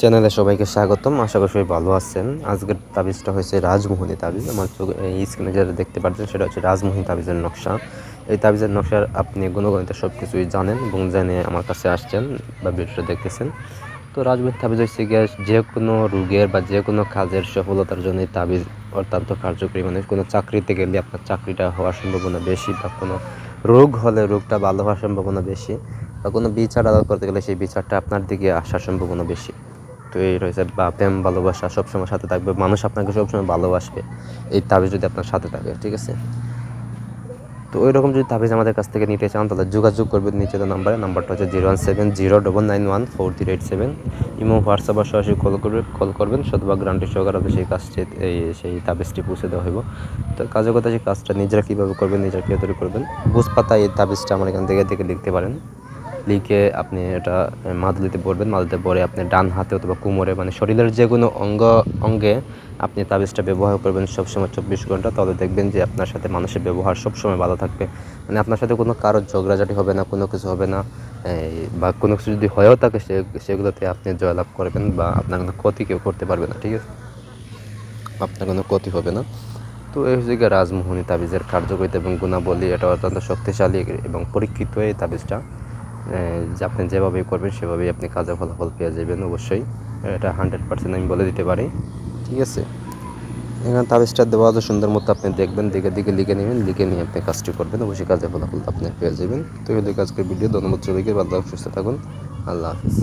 চ্যানেলে সবাইকে স্বাগতম। আশা করি সবাই ভালো আছেন। আজকের তাবিজটা হয়েছে রাজমোহনী তাবিজ। আমার চোখ এই স্ক্রিনে যেটা দেখতে পাচ্ছেন সেটা হচ্ছে রাজমোহনী তাবিজের নকশা। এই তাবিজের নকশার আপনি গুণগণিত সব কিছুই জানেন এবং জেনে আমার কাছে আসছেন বা ভিডিওটা দেখতেছেন। তো রাজমোহনী তাবিজ হচ্ছে গিয়ে যে কোনো রোগের বা যে কোনো কাজের সফলতার জন্য এই তাবিজ অত্যন্ত কার্যকরী। মানে কোনো চাকরিতে গেলে আপনার চাকরিটা হওয়ার সম্ভাবনা বেশি বা কোনো রোগ হলে রোগটা ভালো হওয়ার সম্ভাবনা বেশি বা কোনো বিচার আদালত করতে গেলে সেই বিচারটা আপনার দিকে আসার সম্ভাবনা বেশি। তো এই রয়েছে বা প্রেম, ভালোবাসা, সবসময় সাথে থাকবে। মানুষ আপনাকে সবসময় ভালোবাসবে। এই তাবিজ যদি আপনার সাথে থাকে, ঠিক আছে? তো ওই রকম যদি তাবিজ আমাদের কাছ থেকে নিতে চান, তাহলে যোগাযোগ করবেন নিচে নাম্বারে। নাম্বারটা হচ্ছে zero one seven zero double nine one four three eight seven. Imo, WhatsApp বা সরাসরি কল করবে, কল করবেন শতভাগ গ্রান্টি সহকারে আপনার সেই কাজটি, এই সেই তাবিজটি পৌঁছে দেওয়া হইব। তো কাজের কথা সেই কাজটা নিজেরা কীভাবে করবেন, নিজেরা কীভাবে করবেন বুঝ পাতা এই তাবিজটা আমার এখান থেকে দেখে লিখতে পারেন। লিখে আপনি এটা মাদুলিতে পড়বেন। মাদুলিতে পরে আপনি ডান হাতে অথবা কোমরে মানে শরীরের যে কোনো অঙ্গ, অঙ্গে আপনি তাবিজটা ব্যবহার করবেন সবসময় চব্বিশ ঘণ্টা। তাহলে দেখবেন যে আপনার সাথে মানুষের ব্যবহার সবসময় ভালো থাকবে। মানে আপনার সাথে কোনো কারোর ঝগড়াঝাটি হবে না, কোনো কিছু হবে না। বা কোনো কিছু যদি হয়েও থাকে সে, সেগুলোতে আপনি জয়লাভ করবেন বা আপনার কোনো ক্ষতি কেউ করতে পারবে না, ঠিক আছে? আপনার কোনো ক্ষতি হবে না। তো এই হচ্ছে রাজমোহনী তাবিজের কার্যকরিতা এবং গুণাবলী। এটা অত্যন্ত শক্তিশালী এবং পরীক্ষিত এই তাবিজটা। আপনি যেভাবে করবেন, সেভাবেই আপনি কাজের ফলাফল পেয়ে যাবেন, অবশ্যই। এটা হান্ড্রেড পার্সেন্ট আমি বলে দিতে পারি। ঠিক আছে? এখানে তাবিজটা দেওয়া আছে, সুন্দর মতো আপনি দেখবেন, দেখে দিকে লিখে নেবেন, লিখে নিয়ে আপনি কাজটি করবেন, অবশ্যই কাজের ফলাফল আপনি পেয়ে যাবেন। তো এই কাজকে ভিডিও ধন্যবাদ সবাইকে, ভালো সুস্থ থাকুন। আল্লাহ হাফিজ।